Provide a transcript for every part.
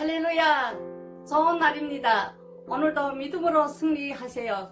할렐루야! 좋은 날입니다. 오늘도 믿음으로 승리하세요.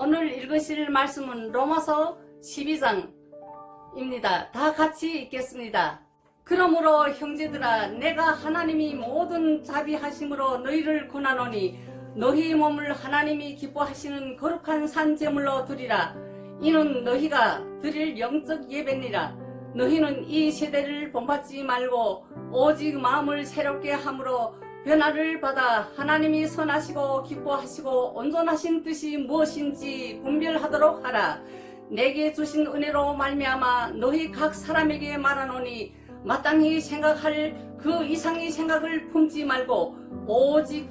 오늘 읽으실 말씀은 로마서 12장입니다. 다 같이 읽겠습니다. 그러므로 형제들아 내가 하나님이 모든 자비하심으로 너희를 권하노니 너희 몸을 하나님이 기뻐하시는 거룩한 산 제물로 드리라 이는 너희가 드릴 영적 예배니라 너희는 이 세대를 본받지 말고 오직 마음을 새롭게 함으로 변화를 받아 하나님이 선하시고 기뻐하시고 온전하신 뜻이 무엇인지 분별하도록 하라 내게 주신 은혜로 말미암아 너희 각 사람에게 말하노니 마땅히 생각할 그 이상의 생각을 품지 말고 오직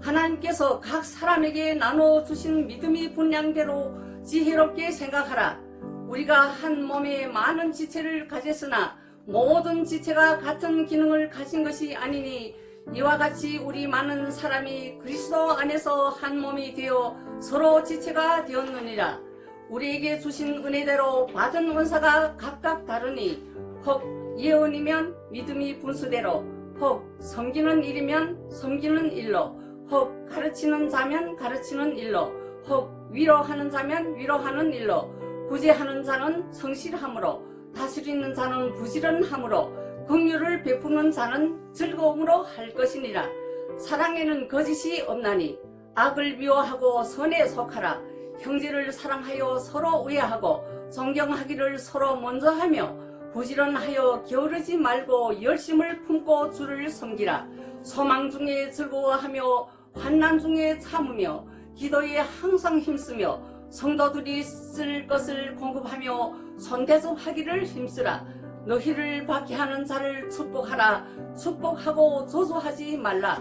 하나님께서 각 사람에게 나눠 주신 믿음의 분량대로 지혜롭게 생각하라. 우리가 한 몸에 많은 지체를 가졌으나 모든 지체가 같은 기능을 가진 것이 아니니 이와 같이 우리 많은 사람이 그리스도 안에서 한 몸이 되어 서로 지체가 되었느니라. 우리에게 주신 은혜대로 받은 원사가 각각 다르니 혹 예언이면 믿음이 분수대로 혹 섬기는 일이면 섬기는 일로 혹 가르치는 자면 가르치는 일로 혹 위로하는 자면 위로하는 일로 구제하는 자는 성실함으로 다스리는 자는 부지런함으로 긍휼을 베푸는 자는 즐거움으로 할 것이니라. 사랑에는 거짓이 없나니 악을 미워하고 선에 속하라. 형제를 사랑하여 서로 우애하고 존경하기를 서로 먼저 하며 부지런하여 게으르지 말고 열심을 품고 주를 섬기라. 소망 중에 즐거워하며 환난 중에 참으며 기도에 항상 힘쓰며 성도들이 쓸 것을 공급하며 손대접하기를 힘쓰라 너희를 받게 하는 자를 축복하라. 축복하고 조소하지 말라.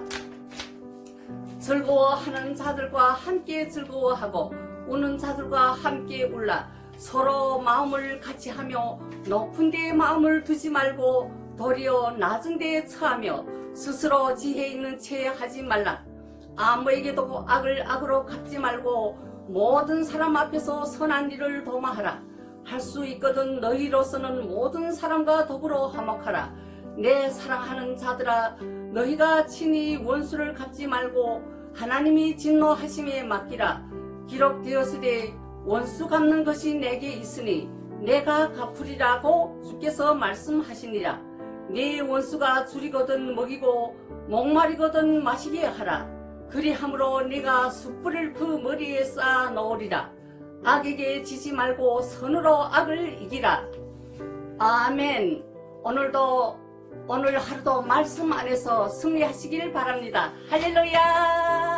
즐거워하는 자들과 함께 즐거워하고 우는 자들과 함께 울라. 서로 마음을 같이 하며 높은 데에 마음을 두지 말고 도리어 낮은 데에 처하며 스스로 지혜 있는 채 하지 말라. 아무에게도 악을 악으로 갚지 말고 모든 사람 앞에서 선한 일을 도마하라 할 수 있거든 너희로서는 모든 사람과 더불어 화목하라. 내 사랑하는 자들아 너희가 친히 원수를 갚지 말고 하나님이 진노하심에 맡기라. 기록되었으되 원수 갚는 것이 내게 있으니 내가 갚으리라고 주께서 말씀하시니라. 네 원수가 줄이거든 먹이고 목마르거든 마시게 하라. 그리함으로 네가 숯불을 그 머리에 쌓아 놓으리라 악에게 지지 말고 선으로 악을 이기라. 아멘. 오늘도 오늘 하루도 말씀 안에서 승리하시길 바랍니다. 할렐루야